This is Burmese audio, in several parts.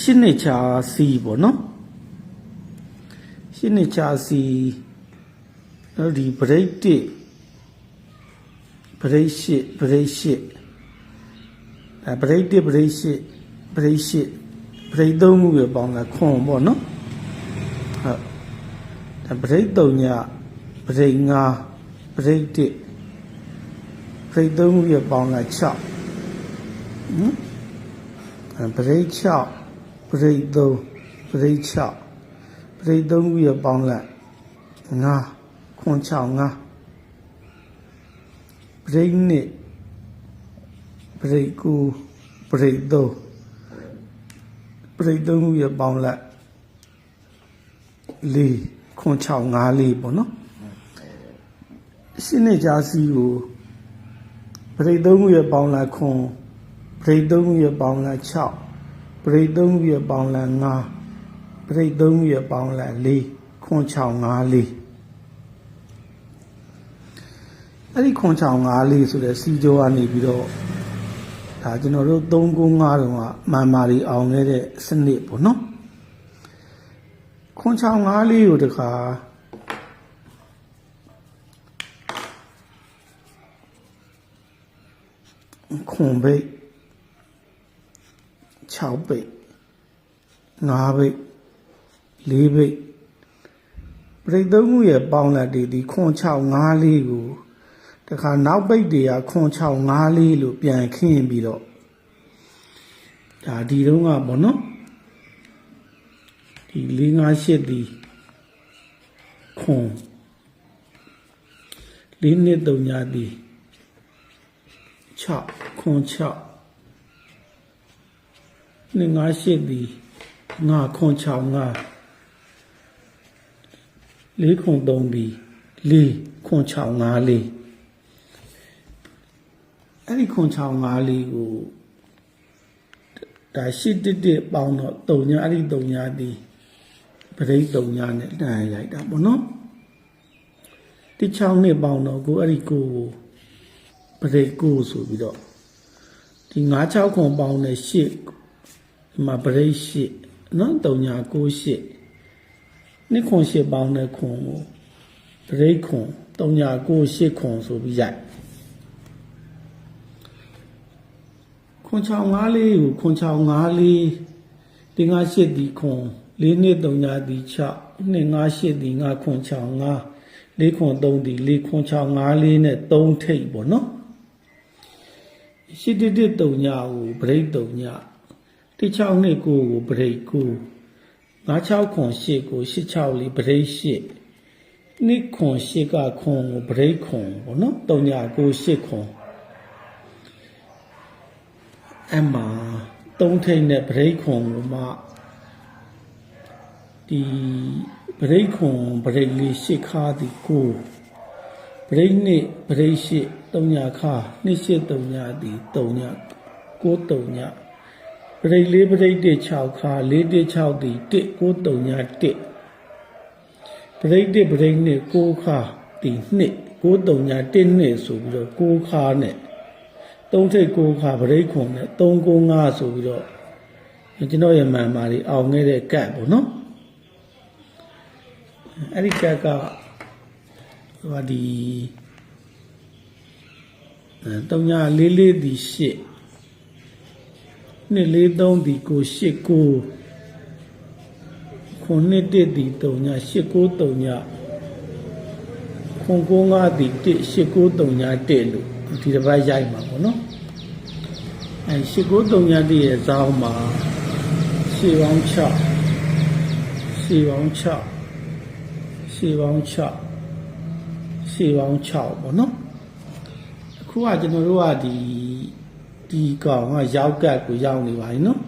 ရှစ်နှစ်ချာစီပေါ့နော်ရှစ်နှစ်ချာစီအဲ့ဒီဘရိတ်တစ်ဘရိတ်ရှစ်ဘရိတ်ရှစ်အဲဘရိတ်တစ်ဘရိတ်ရှစ်ဘရိတ်ရှစ်ဘရိတ်သုံးခုပဲပေါင်းတာခွန်ပေါ့နော်ဟုတ်ဒါဘရိတ်သုံးညဘရိတ်ငါဘရိတ်တစ်ဘရိတ်သုံးခုပဲပေါင်းတာ6ဟမ်အဲပရိတ်6ပ ရိတ်3ပရိတ်6ပရိတ်3ခုရပေါင်းလိုက်9ခွန်6 9ပရိတ်2ပရိတ်9ပရိတ်3ပရိတ်3ခုရပေါင်းလိုက်4ခွန်6 5 4ပေါ့နော်ရှင်းနေကြစီကိုပရိတ်3ခုရပေါင်းလိုက်ခွန်ပရိတ်သုံးခုရပေါင်းလာ6 ပရိတ်သုံးခုရပေါင်းလာ9ပရိတ်သုံးခုရပေါင်းလာ4ခွန်6 5 4အဲ့ဒီခွန်6 5 4ဆိုတဲ့စီကြောကနေပြီးတော့ဒါကျွန်တော်တို့3 9 5တုန်းကမှန်မာရီအောင်ခဲ့တဲ့စနစ်ပေါ့နော်ခွန်6 5 4ကိုတခါခွန်ဘိတ် 6ပိတ်5ပိတ်4ပိတ်ပရိသုံးခုရဲ့ပေါင်းလက်တွေဒီခွန်6 5လေးကိုတခါနောက်ပိတ်တွေကခွန်6 5လေးလို့ပြန်ခင်းပြီးတော့ဒါဒီတုန်းကပေါ့နော်ဒီ4 5 8ဒီခွန်4နှစ်3ညဒီ6ခွန်6 နှစ်ငါးရှစ်သည်ငါခွန်6ငါလေးခွန်3သည်လေးခွန်6 5လေးအဲ့ဒီခွန်6 5လေးကိုဒါရှစ်တစ်တစ်ပေါင်းတော့3ညအဲ့ဒီ3ညသည်ပရိတ်3ညနဲ့တန်ရိုက်တာပေါ့နော်ဒီ6နှစ်ပေါင်းတော့ကိုအဲ့ဒီကိုကိုပရိတ်ကိုဆိုပြီးတော့ဒီ9 6ခွန်ပေါင်းနဲ့8ဒီ မှာပရိတ်ရှစ်နော်တုံညာ6ရှစ်နှစ်ခွန်ရှစ်ပေါင်းတဲ့ခွန်ကိုပရိတ်ခွန်တုံညာ6ရှစ်ခွန်ဆိုပြီးရိုက်ခွန်ချောင်း၅လေးကိုခွန်ချောင်း၅လေးဒီငါရှစ်ဒီခွန်လေးနှစ်တုံညာဒီ6နှစ်ငါရှစ်ဒီငါခွန်ချောင်း၅လေးခွန်3ဒီလေးခွန်ချောင်း၅လေးနဲ့3ထိပ်ပေါ့နော်ရှစ်တစ်တစ်တုံညာကိုပရိတ်တုံညာ တိ6နှစ်ကိုကိုပရိတ်ကို96ခွန်8ကို86လေးပရိတ်8နှစ်ခွန်8ကခွန်ကိုပရိတ်ခွန်ပေါ့နော်တုံညာကို8ခွန်အမ3ထိပ်နဲ့ပရိတ်ခွန်ကိုမှဒီပရိတ်ခွန်ပရိတ်လေး8ခါဒီကိုပရိတ်နှစ်ပရိတ်8တုံညာခါနှစ်8တုံညာဒီတုံညာ9တုံညာ ပရိတ်လေးပရိတ်တစ်6ခါ4တစ်6ဒီ1 9တုံညာ1ပရိတ်တစ်ပရိတ်နှစ်6ခါဒီ2 9တုံညာ1နှစ်ဆိုပြီးတော့6ခါနဲ့3ထိပ်6ခါပရိတ်ခွန်နဲ့3 9 5ဆိုပြီးတော့ကျွန်တော်ရဲ့မှန်မာတွေအောင်ခဲ့တဲ့ကတ်ပေါ့နော်အဲ့ဒီကတ်ကဟိုဒီအဲတုံညာလေးလေးဒီ8 နှစ်လေးသုံးဒီကို8ကိုခွန်နှစ်တစ်ဒီတုံညာ8ကိုတုံညာခွန်ကိုငါဒီတစ်8ကိုတုံညာ1လို့ဒီတစ်ပတ်ရိုက်မှာပေါ့နော်အဲ8ကိုတုံညာတည်းရဲ့ဇောင်းမှာရှေးပေါင်း6ရှေးပေါင်း6ရှေးပေါင်း6ရှေးပေါင်း6ပေါ့နော်အခုကကျွန်တော်တို့ကဒီ ဒီကောင်ကရောက်ကတ်ကိုရောက်နေပါပြီနော်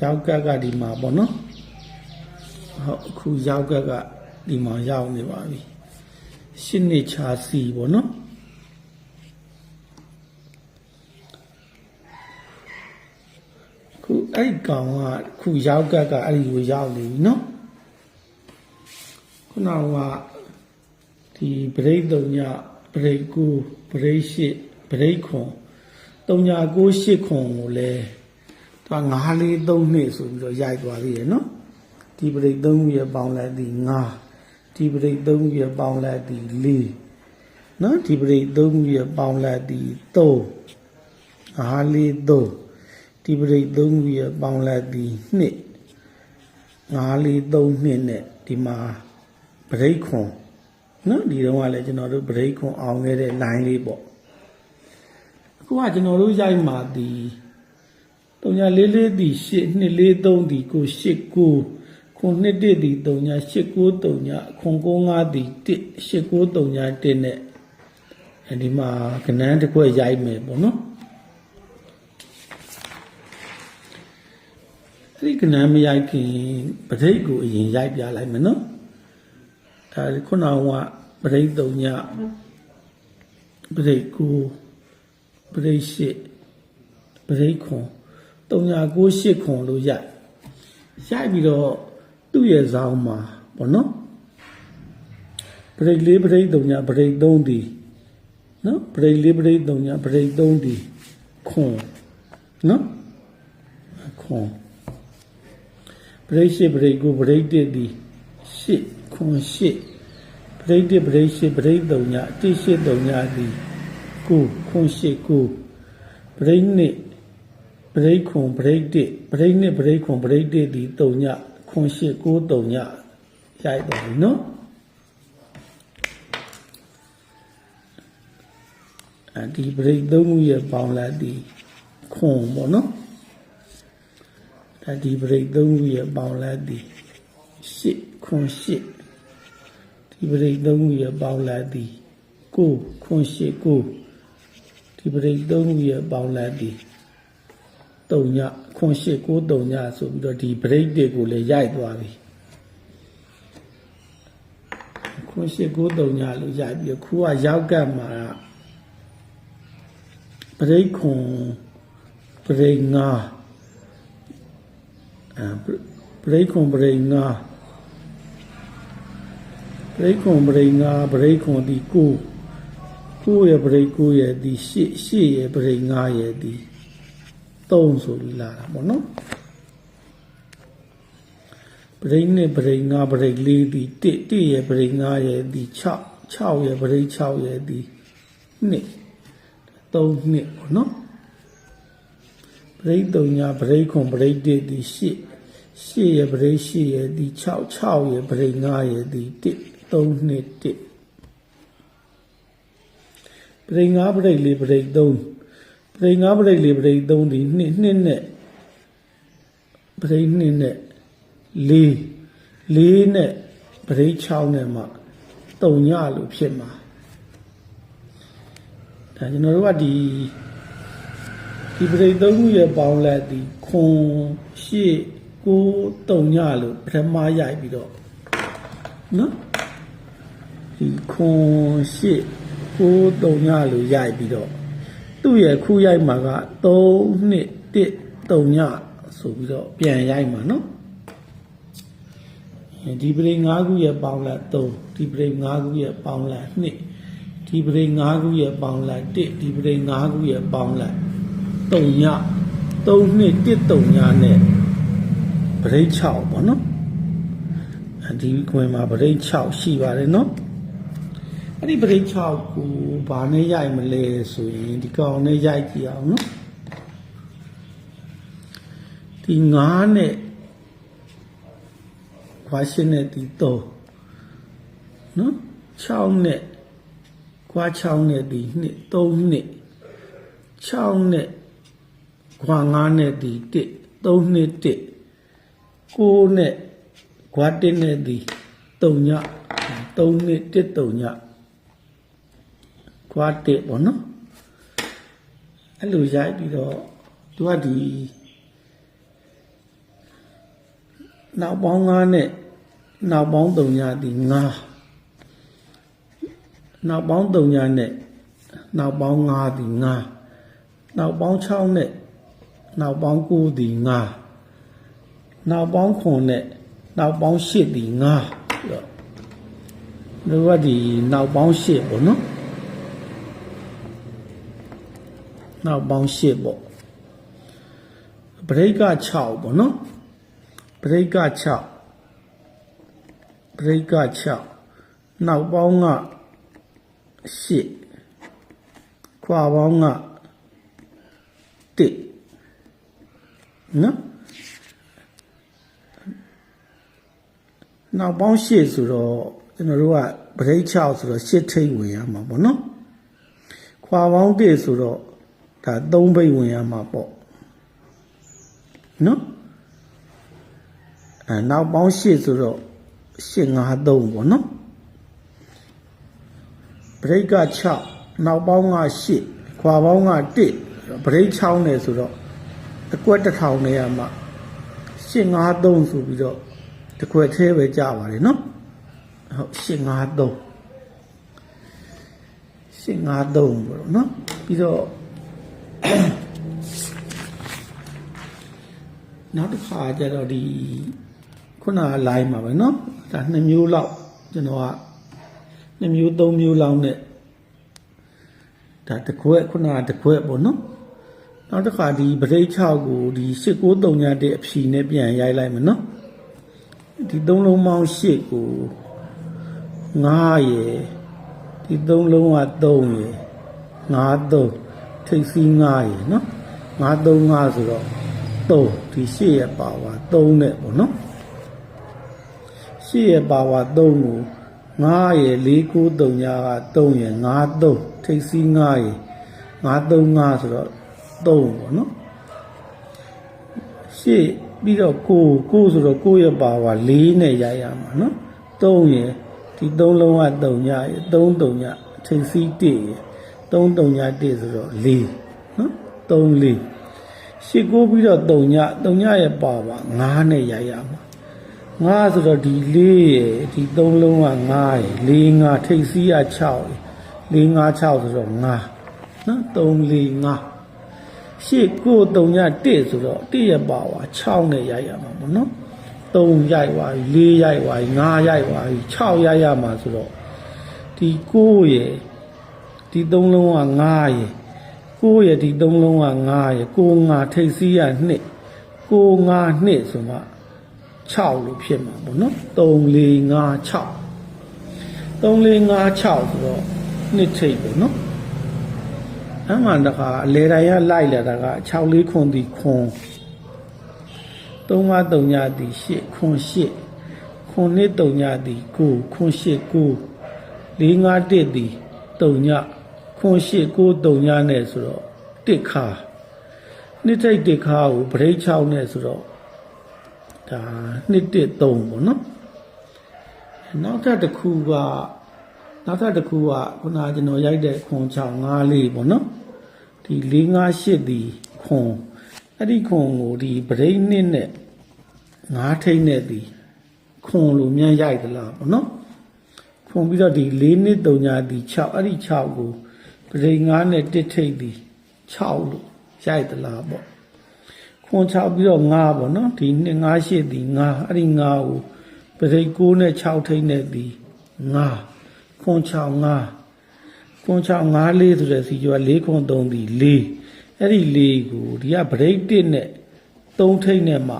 ရောက်ကတ်ကဒီမှာပေါ့နော်ဟုတ်အခုရောက်ကတ်ကဒီမှာရောက်နေပါပြီရှင်းနေချာစီပေါ့နော်ခုအဲ့ဒီကောင်ကခုရောက်ကတ်ကအဲ့ဒီကိုရောက်နေပြီနော်ခုနကဒီပရိတ်တုံညပရိတ်ကူပရိတ်ရှိ ပရိတ်ခွန်တုံညာကိုရှစ်ခွန်ကိုလည်းသူက9လေး3နှစ်ဆိုပြီးတော့ရိုက်သွားသေးတယ်နော်ဒီပရိတ်3ခုရဲ့ပေါင်းလိုက်သည်9ဒီပရိတ်3ခုရဲ့ပေါင်းလိုက်သည်4နော်ဒီပရိတ်3ခုရဲ့ပေါင်းလိုက်သည်3 9လေး3ဒီပရိတ်3ခုရဲ့ပေါင်းလိုက်သည်2 9လေး3နှစ်နဲ့ဒီမှာပရိတ်ခွန်နော်ဒီတော့ကလည်းကျွန်တော်တို့ပရိတ်ခွန်အောင်ခဲ့တဲ့ line လေးပေါ့ အခုကကျွန်တော်တို့ရိုက်မှာဒီ344ဒီ8 243ဒီကို8ကိုခွန်2တစ်ဒီ3ညာ8ကို3ညာခွန်95ဒီ1 8ကို3ညာ1နဲ့အဲဒီမှာကနန်းတစ်ခွက်ရိုက်မယ်ပေါ့နော်အဲ့ဒီကနန်းမရိုက်ခင်ပဋိတ်ကိုအရင်ရိုက်ပြလိုက်မယ်နော်ဒါခုနကပဋိတ်3ညာပဋိတ်ကို ပဋိတ်8ပဋိတ်ခွန်398ခွန်လို့ရိုက်ရိုက်ပြီးတော့သူ့ရဲ့ဇောင်းမှာပေါ့နော်ပရိတ်လေးပရိတ်တုံညာပရိတ်သုံးဒီနော်ပရိတ်လေးပရိတ်တုံညာပရိတ်သုံးဒီခွန်နော်ခွန်ပရိတ်ရှိပရိတ်ကိုပရိတ်တစ်ဒီရှစ်ခွန်ရှစ်ပရိတ်တစ်ပရိတ်ရှိပရိတ်တုံညာအတိရှိတုံညာဒီ ကိုခွန်ရှစ်ကိုပရိတ်နှစ်ပရိတ်ခွန်ပရိတ်တစ်ပရိတ်နှစ်ပရိတ်ခွန်ပရိတ်တစ်ဒီတုံညာခွန်ရှစ်ကိုတုံညာရိုက်တော့ပြီနော်အဲဒီပရိတ်သုံးခုရဲ့ပေါင်းလိုက်ဒီခွန်ပေါ့နော်အဲဒီပရိတ်သုံးခုရဲ့ပေါင်းလိုက်ဒီရှစ်ခွန်ရှစ်ဒီပရိတ်သုံးခုရဲ့ပေါင်းလိုက်ဒီကိုခွန်ရှစ်ကို ဒီပရိတ်သုံးခုရဲ့ပေါင်းလိုက်ဒီတုံညခွန်ရှစ်ကိုတုံညဆိုပြီးတော့ဒီပရိတ်တွေကိုလည်းရိုက်သွားပြီခွန်ရှစ်ကိုတုံညလို့ရိုက်ပြီးတော့ခုကရောက်ကတ်မှာကပရိတ်ခွန်ပရိတ်ငါအဲပရိတ်ခွန်ပရိတ်ငါပရိတ်ခွန်ပရိတ်ငါပရိတ်ခွန်ဒီကို ကိုရဲ့ပရိတ်ကိုရဲ့ဒီရှစ်ရှစ်ရဲ့ပရိတ်ငါရဲ့ဒီသုံးဆိုပြီးလာတာပေါ့နော်ပရိတ်နဲ့ပရိတ်ငါပရိတ်လေးဒီတစ်တစ်ရဲ့ပရိတ်ငါရဲ့ဒီ6 6ရဲ့ပရိတ်6ရဲ့ဒီနှစ်3နှစ်ပေါ့နော်ပရိတ်တုံညာပရိတ်ခွန်ပရိတ်တစ်ဒီ8 8ရဲ့ပရိတ်8ရဲ့ဒီ6 6ရဲ့ပရိတ်9ရဲ့ဒီ1 3နှစ်1 ပရိတ်9ပရိတ်4ပရိတ်3ပရိတ်9ပရိတ်4ပရိတ်3ဒီ2နှစ်နဲ့ပရိတ်2နဲ့4 4နဲ့ပရိတ်6နဲ့မှတုံညလို့ဖြစ်မှာဒါကျွန်တော်တို့ကဒီဒီပရိသုံးခုရဲ့ပေါင်းလက်ဒီခွန်ရှေ့ကိုတုံညလို့ပထမရိုက်ပြီးတော့နော်ဒီခွန်ရှေ့ ကိုတုံညလို့ရိုက်ပြီးတော့သူ့ရဲ့ခုရိုက်မှာက3နှစ်1တုံညဆိုပြီးတော့ပြန်ရိုက်မှာနော်ဒီပရိ5ခုရဲ့ပေါင်းလက်3ဒီပရိ5ခုရဲ့ပေါင်းလက်2ဒီပရိ5ခုရဲ့ပေါင်းလိုက်1ဒီပရိ5ခုရဲ့ပေါင်းလိုက်3ည3နှစ်1 3ညနဲ့ပရိ6ပေါ့နော်အဲဒီကွင်မှာပရိ6ရှိပါတယ်နော် အဲ့ဒီပရိ6ကိုဘာနဲ့ရိုက်မလဲဆိုရင်ဒီကောင်နဲ့ရိုက်ကြည့်အောင်နော်ဒီ9နဲ့ခွာရှင်းနဲ့ဒီ3နော်6နဲ့ခွာ6နဲ့ဒီနှစ်3နှစ်6နဲ့ခွာ9နဲ့ဒီ1 3နှစ်1 9နဲ့ခွာ1နဲ့ဒီ3ည3နှစ်1 3ည ခွာ1ပေါ့နော်အဲ့လိုရိုက်ပြီးတော့သူကဒီနောက်ပေါင်း9နဲ့နောက်ပေါင်း3ညဒီ9နောက်ပေါင်း3ညနဲ့နောက်ပေါင်း5ဒီ5နောက်ပေါင်း6နဲ့နောက်ပေါင်း9ဒီ5နောက်ပေါင်း9နဲ့နောက်ပေါင်း8ဒီ5ပြီးတော့တို့ကဒီနောက်ပေါင်း8ပေါ့နော် နောက်ပေါင်း8ပေါ့ပရိက္ခ6ပေါ့နော်ပရိက္ခ6ပရိက္ခ6နောက်ပေါင်းက8ခွာပေါင်းက1နော်နောက်ပေါင်း8ဆိုတော့ကျွန်တော်တို့ကပရိက္ခ6ဆိုတော့8ထိပ်ဝင်ရမှာပေါ့နော်ခွာပေါင်း1ဆိုတော့ ဒါ3ဘိတ်ဝင်ရမှာပေါ့နော်အဲနောက်ပေါင်း8ဆိုတော့8 5 3ပေါ့နော်ဘရိတ်က6နောက်ပေါင်းက8ခွာပေါင်းက1ဘရိတ်6နဲ့ဆိုတော့အကွက်တစ်ထောင်နဲ့ရမှာ8 5 3ဆိုပြီးတော့တစ်ခွက်သေးပဲကြပါတယ်နော်ဟုတ်8 5 3 8 5 3ပေါ့နော်ပြီးတော့ နောက်တစ်ခါကျတော့ဒီခုနက line မှာပဲเนาะဒါနှစ်မျိုးလောက်ကျွန်တော်ကနှစ်မျိုးသုံးမျိုးလောက်နဲ့ဒါတစ်ခွက်ခုနကတစ်ခွက်ပေါ့နော်နောက်တစ်ခါဒီပရိတ်6ကိုဒီ8939တဲ့အဖြီနဲ့ပြန်ရိုက်လိုက်မယ်နော်ဒီသုံးလုံးပေါင်း8ကို9ရယ်ဒီသုံးလုံးက3ရယ်9 3 ထိပ်စီး9ရယ်နော်9 3 5ဆိုတော့3ဒီ8ရဲ့ပါဝါ3နဲ့ပေါ့နော်8ရဲ့ပါဝါ3ကို9ရယ်4 9 3ညာက3ရယ်9 3ထိပ်စီး9ရယ်9 3 5ဆိုတော့3ပေါ့နော်8ပြီးတော့9 9ဆိုတော့9ရဲ့ပါဝါ4နဲ့ရိုက်ရမှာနော်3ရယ်ဒီ3လုံးက3ညာရယ်3 3ညာထိပ်စီး1ရယ် 3 3ညာ1ဆိုတော့4နော်3 4ရှစ်ကိုပြီးတော့3ည3ညရဲ့ပါပါ9နဲ့ရိုက်ရမှာ9ဆိုတော့ဒီ4ရယ်ဒီ3လုံးက9ရယ်4 5ထိပ်စီးက6ရယ်4 5 6ဆိုတော့9နော်3 4 5ရှစ်ကို3ည1ဆိုတော့1ရဲ့ပါပါ6နဲ့ရိုက်ရမှာပေါ့နော်3ရိုက်သွားပြီ4ရိုက်သွားပြီ5ရိုက်သွားပြီ6ရိုက်ရမှာဆိုတော့ဒီ9ရယ် ဒီ3လုံးက9ရယ်ကိုရဲ့ဒီသုံးလုံးက9ရယ်ကို9ထိပ်စီးရ2ကို9 2ဆိုမှ6လို့ဖြစ်မှာပေါ့နော်3 4 5 6 3 4 5 6ဆိုတော့နှစ်ထိပ်ပေါ့နော်အမှန်တခါအလေတိုင်းကလိုက်လာတာက6 4ခွန်ဒီခွန်3 5 3ညဒီ8ခွန်8ခွန်နှစ်3ညဒီ9ခွန်8 9 4 5 1ဒီ3ည ခွန်ရှိကိုတုံညာနဲ့ဆိုတော့တစ်ခါနှစ်ထိတ်တစ်ခါကိုဗရိတ်6နဲ့ဆိုတော့ဒါနှစ်တစ်3ပေါ့နော်နောက်ထပ်တစ်ခုကနောက်ထပ်တစ်ခုကခုနကကျွန်တော်ရိုက်တဲ့ခွန်6 5လေးပေါ့နော်ဒီ4 5 8ဒီခွန်အဲ့ဒီခွန်ကိုဒီဗရိတ်နှစ်နဲ့5ထိတ်နဲ့ဒီခွန်လိုမြန်ရိုက်သလားပေါ့နော်ခွန်ပြီးတော့ဒီ4နှစ်3ညာဒီ6အဲ့ဒီ6ကို ပရိငါးနဲ့တစ်ထိပ်သည်6လို့ရိုက်သလားပေါ့ခွန်6ပြီးတော့9ပေါ့နော်ဒီနှစ်9ရှိသည်9အဲ့ဒီ9ကိုပရိ9နဲ့6ထိပ်နဲ့သည်9ခွန်6 9ခွန်6 9လေးဆိုတဲ့စီကျော်4ခွန်3သည်4အဲ့ဒီ4ကိုဒီကပရိ1နဲ့3ထိပ်နဲ့မှ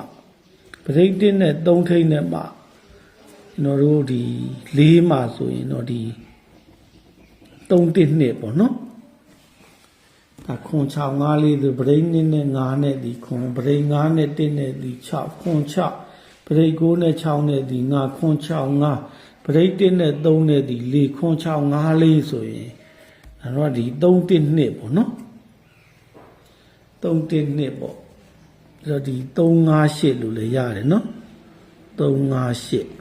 ပရိ1နဲ့3ထိပ်နဲ့မှကျွန်တော်တို့ဒီ4မှာဆိုရင်တော့ဒီ 3တစ်နှစ်ပေါ့နော်ဒါခွန်6 5လေးဆိုဗရိတ်နှစ်နဲ့9နဲ့ဒီခွန်ဗရိတ်9နဲ့1နဲ့ဒီ6ခွန်6ဗရိတ်9နဲ့6နဲ့ဒီ9ခွန်6 5ဗရိတ်1နဲ့3နဲ့ဒီ4ခွန်6 5လေးဆိုရင်အဲ့တော့ဒီ3တစ်နှစ်ပေါ့နော်3တစ်နှစ်ပေါ့အဲ့တော့ဒီ3 5 8လို့လည်းရတယ်နော်3 5 8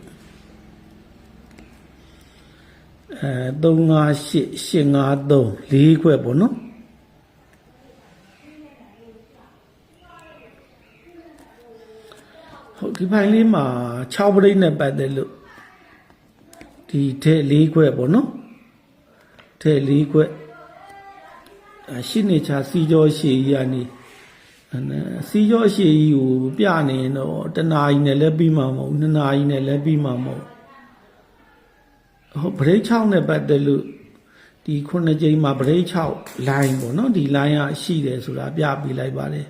အဲ358 853 4ခွက်ပေါ့နော်ဟုတ်ဒီဖိုင်လေးမှာ6ပရိတ်နဲ့ပတ်သက်လို့ဒီထဲ4ခွက်ပေါ့နော်ထဲ4ခွက်အရှင်းနေချာစီကြောရှည်ကြီးကနေစီကြောရှည်ကြီးကိုပြနေရင်တော့တနာရီနဲ့လည်းပြီးမှာမဟုတ်နှစ်နာရီနဲ့လည်းပြီးမှာမဟုတ် ဟုတ်ဗရိတ်6နဲ့ပတ်သက်လို့ဒီခုနှစ်ကြိမ်မှာဗရိတ်6 line ပေါ့နော်ဒီ line ကရှိတယ်ဆိုတာပြပေးလိုက်ပါတယ်